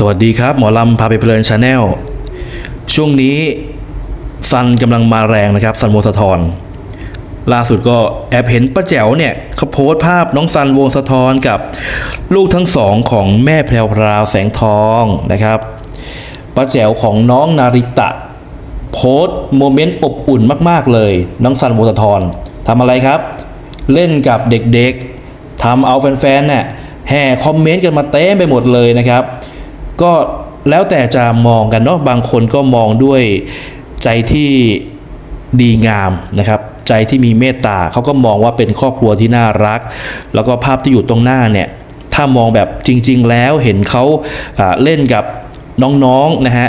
สวัสดีครับ หมอลำพาไปเพลินชาแนลช่วงนี้ซันกำลังมาแรงนะครับซันวงศธรล่าสุดก็แอบเห็นป้าแจ๋วเนี่ยเขาโพสต์ภาพน้องซันวงศธรกับลูกทั้งสองของแม่แพรวพราวแสงทองนะครับป้าแจ๋วของน้องนาริตะ โพสต์โมเมนต์อบอุ่นมากๆเลย น้องซันวงศธรทำอะไรครับ เล่นกับเด็กๆทำเอาแฟนๆเนี่ยแห่คอมเมนต์กันมาเต็มไปหมดเลยนะครับ ก็แล้วแต่จะมองกันเนาะบางคนก็มองด้วยใจที่ดีงามนะครับ ใจที่มีเมตตาเขาก็มองว่าเป็นครอบครัวที่น่ารัก แล้วก็ภาพที่อยู่ตรงหน้าเนี่ยถ้ามองแบบจริง ๆ แล้วเห็นเขาเล่นกับน้องๆนะฮะ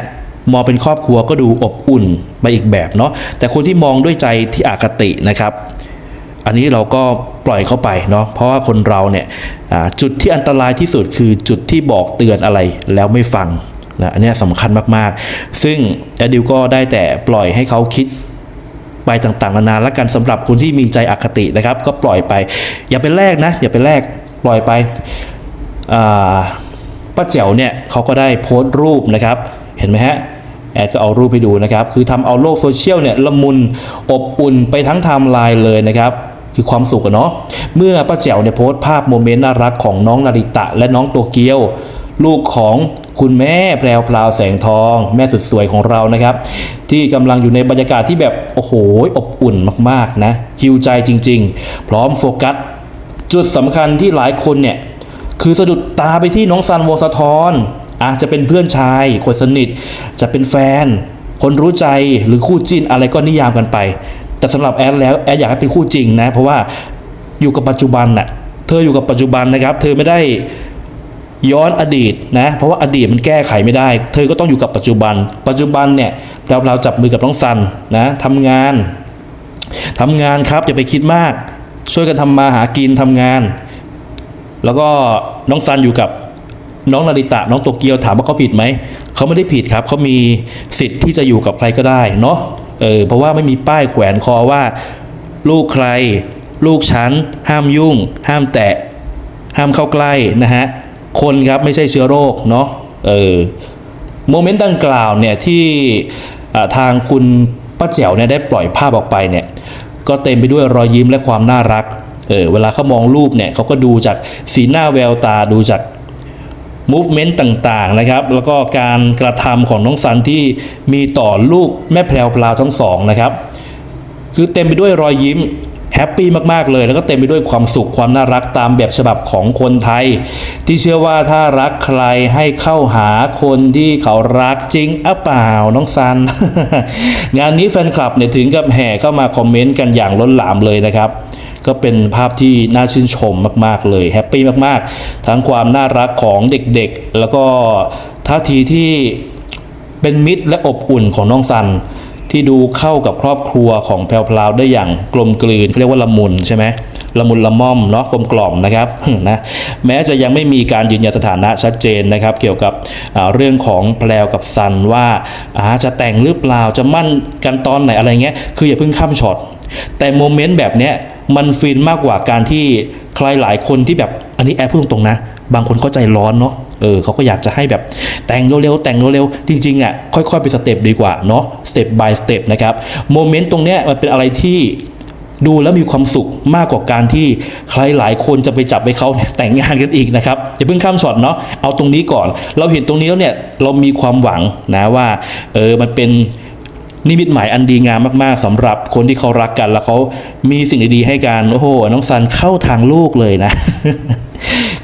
มองเป็นครอบครัวก็ดูอบอุ่นไปอีกแบบเนาะแต่คนที่มองด้วยใจที่อคตินะครับ อันนี้เราก็ปล่อยเข้าไปเนาะเพราะว่าคนเราเนี่ยจุดที่อันตรายที่สุดคือจุดที่บอกเตือนอะไรแล้วไม่ฟังนะอันนี้สำคัญมากๆ ซึ่งแอดิวก็ได้แต่ปล่อยให้เขาคิดไปต่างๆนานาและกันสำหรับคนที่มีใจอคตินะครับ ก็ปล่อยไป อย่าไปแลกนะ อย่าไปแลกปล่อยไปป้าแจ๋วเนี่ยเขาก็ได้โพสต์รูปนะครับ เห็นไหมฮะแอดก็เอารูปให้ดูนะครับ คือทำเอาโลกโซเชียลเนี่ยละมุนอบอุ่นไปทั้งไทม์ไลน์เลยนะครับ คือความสุขอะเนาะเมื่อป้าแจ๋วเนี่ยโพสต์ภาพโมเมนต์น่ารักของน้องนาริตะและน้องโตเกียว ลูกของคุณแม่แพรวพราวแสงทอง แม่สุดสวยของเรานะครับ ที่กำลังอยู่ในบรรยากาศที่แบบโอ้โหอบอุ่นมากๆนะฮิวใจจริง ๆ พร้อมโฟกัส จุดสำคัญที่หลายคนเนี่ยคือสะดุดตาไปที่น้องซันวงศธรอาจจะเป็นเพื่อนชาย คนสนิท จะเป็นแฟน คนรู้ใจหรือคู่จิ้นอะไรก็นิยามกันไป แต่สำหรับแอดแล้วแอดอยากให้เป็นคู่จริงนะ เพราะว่าอยู่กับปัจจุบันน่ะเธออยู่กับปัจจุบันนะครับ เธอไม่ได้ย้อนอดีตนะเพราะว่าอดีตมันแก้ไขไม่ได้ เธอก็ต้องอยู่กับปัจจุบัน ปัจจุบันเนี่ยเราเราจับมือกับน้องซันนะทำงานทำงานครับอย่าไปคิดมาก ช่วยกันทำมาหากินทำงาน แล้วก็น้องซันอยู่กับน้องนาริตะ น้องโตเกียวถามว่าเขาผิดไหมเขาไม่ได้ผิดครับเขามีสิทธิ์ที่จะอยู่กับใครก็ได้เนาะ เออเพราะว่าไม่มีป้ายแขวนคอว่า ลูกใคร ลูกฉัน ห้ามยุ่ง ห้ามแตะ ห้ามเข้าใกล้นะฮะ คนครับไม่ใช่เชื้อโรคเนาะเออโมเมนต์ดังกล่าวเนี่ยที่ทางคุณป้าแจ๋วเนี่ยได้ปล่อยภาพออกไปเนี่ยก็เต็มไปด้วยรอยยิ้มและความน่ารัก เออเวลาเขามองรูปเนี่ยเขาก็ดูจากสีหน้าแววตาดูจาก movement ต่างๆนะครับ แล้วก็การกระทำของน้องซันที่มีต่อลูกแม่แพรวพราวทั้งสองนะครับ คือเต็มไปด้วยรอยยิ้มแฮปปี้มากๆเลย แล้วก็เต็มไปด้วยความสุขความน่ารักตามแบบฉบับของคนไทย ที่เชื่อว่าถ้ารักใครให้เข้าหาคนที่เขารักจริงอะเปล่าน้องซัน งานนี้แฟนคลับเนี่ยถึงกับแห่เข้ามาคอมเมนต์กันอย่างล้นหลามเลยนะครับ ก็เป็นภาพที่น่าชื่นชมมากๆเลยแฮปปี้มากๆ ทั้งความน่ารักของเด็กๆ แล้วก็ท่าทีที่เป็นมิตรและอบอุ่นของน้องซัน ที่ดูเข้ากับครอบครัวของแพรวพราวได้อย่างกลมกลืนเขาเรียกว่าละมุนใช่ไหมละมุนละม่อมเนาะกลมกล่อมนะครับนะแม้จะยังไม่มีการยืนยันสถานะชัดเจนนะครับ เกี่ยวกับเรื่องของแพรวกับซันว่าอาจะแต่งหรือเปล่าจะมั่นกันตอนไหนอะไรเงี้ยคืออย่าเพิ่งข้ามช็อตแต่โมเมนต์แบบเนี้ย มันฟินมากกว่าการที่ใครหลายคนที่แบบอันนี้แอบพูดตรงๆนะ บางคนเข้าใจร้อนเนาะเออเขาก็อยากจะให้แบบแต่งเร็วๆแต่งเร็วๆจริงๆอะค่อยๆเป็นสเต็ปดีกว่าเนาะสเต็ป by สเต็ปนะครับโมเมนต์ตรงเนี้ยมันเป็นอะไรที่ดูแล้วมีความสุขมากกว่าการที่ใครหลายคนจะไปจับไปเขาแต่งงานกันอีกนะครับอย่าเพิ่งข้ามช็อตเนาะเอาตรงนี้ก่อน เราเห็นตรงนี้แล้วเนี่ยเรามีความหวังนะว่าเออมันเป็น นิมิตหมายอันดีงามมากๆสำหรับคนที่เขารักกัน แล้วเขามีสิ่งดีๆให้กันโอ้โหน้องซันเข้าทางลูกเลยนะ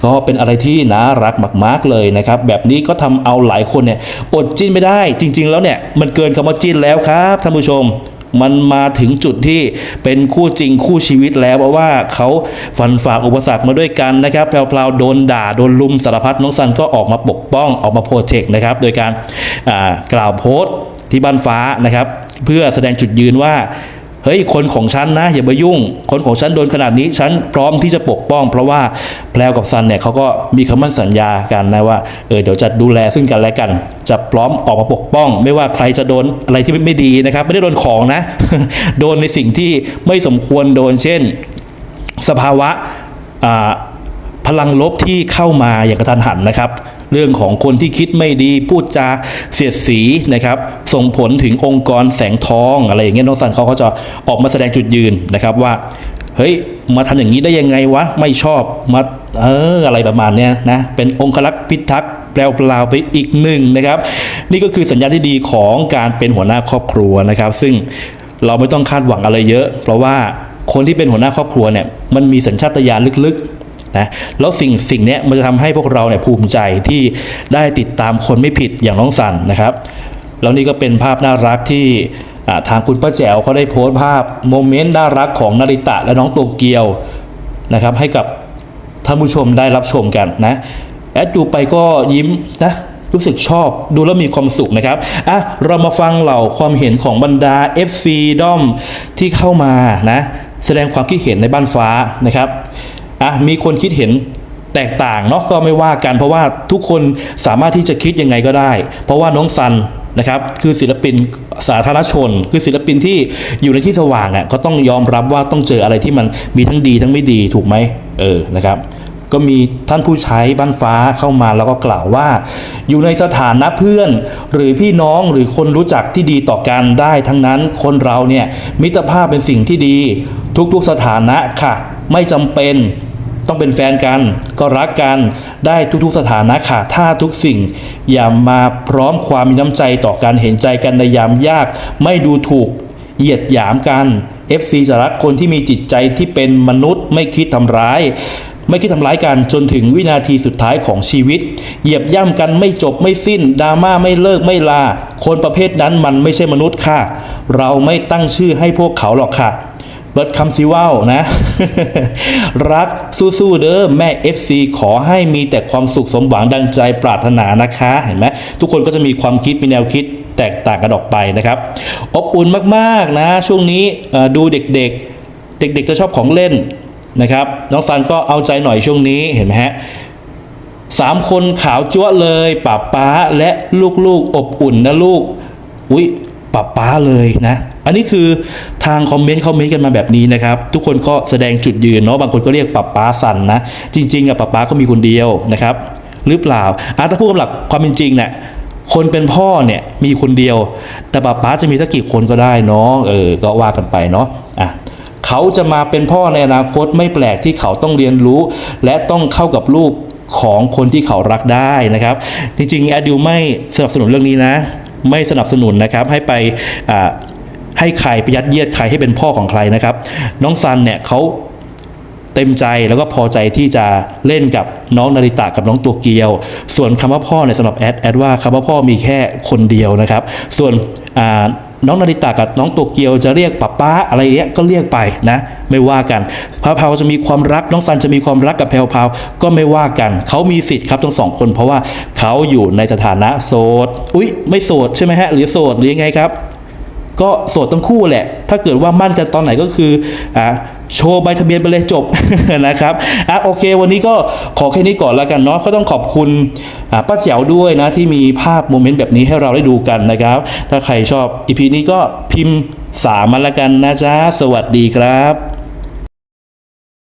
ก็เป็นอะไรที่น่ารักมาก ๆ เลยนะครับ แบบนี้ก็ทำเอาหลายคนเนี่ยอดจิ้นไม่ได้ จริง ๆ แล้วเนี่ยมันเกินคำว่าจิ้นแล้วครับท่านผู้ชม มันมาถึงจุดที่เป็นคู่จริงคู่ชีวิตแล้วเพราะว่าเขาฟันฝ่าอุปสรรคมาด้วยกันนะครับแพรวๆโดนด่าโดนลุมสารพัดน้องซันก็ออกมาปกป้องออกมาโปรเทคนะครับโดยการกล่าวโพสต์ ที่บ้านฟ้านะครับ เพื่อแสดงจุดยืนว่าเฮ้ยคนของฉันนะอย่ามายุ่ง คนของฉันโดนขนาดนี้ฉันพร้อมที่จะปกป้อง เพราะว่าแพลวกับซันเนี่ยเขาก็มีคำมั่นสัญญากันนะว่าเออเดี๋ยวจะดูแลซึ่งกันและกัน จะพร้อมออกมาปกป้อง ไม่ว่าใครจะโดนอะไรที่ไม่ดีนะครับ ไม่ได้โดนของนะ โดนในสิ่งที่ไม่สมควรโดนเช่น สภาวะพลังลบที่เข้ามาอย่างกระทันหันนะครับ เรื่องของคนที่คิดไม่ดีพูดจาเสียดสีนะครับ ส่งผลถึงองค์กรแสงทองอะไรอย่างเงี้ยน้องซันเขาก็จะออกมาแสดงจุดยืนนะครับว่าเฮ้ยมาทำอย่างนี้ได้ยังไงวะไม่ชอบมาเอออะไรประมาณเนี้ยนะเป็นองคลักษ์พิทักษ์แปลวลาไปอีกหนึ่งนะครับ นี่ก็คือสัญญาณที่ดีของการเป็นหัวหน้าครอบครัวนะครับ ซึ่งเราไม่ต้องคาดหวังอะไรเยอะ เพราะว่าคนที่เป็นหัวหน้าครอบครัวเนี่ยมันมีสัญชาตญาณลึก นะแล้วสิ่งสิ่งนี้มันจะทำให้พวกเราเนี่ยภูมิใจที่ได้ติดตามคนไม่ผิดอย่างน้องสันนะครับแล้วนี่ก็เป็นภาพน่ารักที่ทางคุณป้าแจ๋วเขาได้โพสต์ภาพโมเมนต์น่ารักของนาริตะและน้องโตเกียวนะครับให้กับท่านผู้ชมได้รับชมกันนะแอดดูไปก็ยิ้มนะรู้สึกชอบดูแล้วมีความสุขนะครับอะเรามาฟังเหล่าความเห็นของบรรดา FC ด้อมที่เข้ามานะแสดงความคิดเห็นในบ้านฟ้านะครับ อะมีคนคิดเห็นแตกต่างเนาะก็ไม่ว่ากัน เพราะว่าทุกคนสามารถที่จะคิดยังไงก็ได้ เพราะว่าน้องซันนะครับคือศิลปินสาธารณชน คือศิลปินที่อยู่ในที่สว่างอะก็ต้องยอมรับว่าต้องเจออะไรที่มันมีทั้งดีทั้งไม่ดีถูกไหมเออนะครับ ก็มีท่านผู้ใช้บ้านฟ้าเข้ามาแล้วก็กล่าวว่า อยู่ในสถานะเพื่อน หรือพี่น้องหรือคนรู้จักที่ดีต่อกันได้ทั้งนั้นคนเราเนี่ยมิตรภาพเป็นสิ่งที่ดี ทุกๆสถานะค่ะ ไม่จำเป็น ต้องเป็นแฟนกัน ก็รักกันได้ทุกๆสถานะค่ะถ้าทุกสิ่ง อย่ามาพร้อมความมีน้ำใจต่อการเห็นใจกันในยามยาก ไม่ดูถูกเหยียดหยามกัน FC จะรักคนที่มีจิตใจที่เป็นมนุษย์ไม่คิดทำร้าย ไม่คิดทำร้ายกันจนถึงวินาทีสุดท้ายของชีวิต เหยียบย่ำกันไม่จบไม่สิ้นดราม่าไม่เลิกไม่ลา คนประเภทนั้นมันไม่ใช่มนุษย์ค่ะ เราไม่ตั้งชื่อให้พวกเขาหรอกค่ะ เบิร์ดคำซิว่าวนะ รักสู้ๆเด้อแม่ FC ขอให้มีแต่ความสุขสมหวังดังใจปรารถนานะคะเห็นไหมทุกคนก็จะมีความคิดมีแนวคิดแตกต่างกันออกไปนะครับ อบอุ่นมากๆนะ ช่วงนี้ดูเด็กๆ เด็กๆจะชอบของเล่นนะครับ น้องซันก็เอาใจหน่อยช่วงนี้เห็นไหมฮะสามคนขาวจั๊วเลยป้าป๊าและลูกๆอบอุ่นนะลูก อุ๊ย ป้าป๊าเลยนะ อันนี้คือทางคอมเมนต์คอมเมนต์กันมาแบบนี้นะครับ ทุกคนก็แสดงจุดยืนเนาะบางคนก็เรียกป้าป๊าสันนะ จริงๆอะป้าป๊าก็มีคนเดียวนะครับหรือเปล่าอาถ้าพูดกับหลักความเป็นจริงเนี่ยคนเป็นพ่อเนี่ยมีคนเดียว แต่ป้าป๊าจะมีสักกี่คนก็ได้เนาะเออก็ว่ากันไปเนาะอะเขาจะมาเป็นพ่อในอนาคตไม่แปลกที่เขาต้องเรียนรู้ และต้องเข้ากับลูกของคนที่เขารักได้นะครับ จริงๆแอดดิวไม่สนับสนุนเรื่องนี้นะ ไม่สนับสนุนนะครับให้ไปให้ใครไปยัดเยียดใครให้เป็นพ่อของใครนะครับ น้องซันเนี่ยเขาเต็มใจแล้วก็พอใจที่จะเล่นกับน้องนาริตะกับน้องตัวเกียว ส่วนคำว่าพ่อเนี่ยสำหรับแอดแอดว่าคำว่าพ่อมีแค่คนเดียวนะครับ ส่วนอ่า น้องนาริตะกับน้องตัวเกียวจะเรียกป้าป้าอะไรเงี้ยก็เรียกไปนะไม่ว่ากันพาเพาวจะมีความรักน้องซันจะมีความรักกับแพรวพาวก็ไม่ว่ากันเขามีสิทธิ์ครับทั้งสองคนเพราะว่าเขาอยู่ในสถานะโสดอุ๊ย ไม่โสดใช่ไหมฮะหรือโสดหรือยังไงครับ ก็โสดทั้งคู่แหละ ถ้าเกิดว่ามั่นกันตอนไหนก็คืออ่า โชว์ใบทะเบียนไปเลยจบนะครับอะโอเค วันนี้ก็ขอแค่นี้ก่อนแล้วกันเนาะก็ต้องขอบคุณป้าแจ๋วด้วยนะที่มีภาพโมเมนต์แบบนี้ให้เราได้ดูกันนะครับ ถ้าใครชอบอีพีนี้ก็พิมพ์สามมาละกันนะจ๊ะ สวัสดีครับ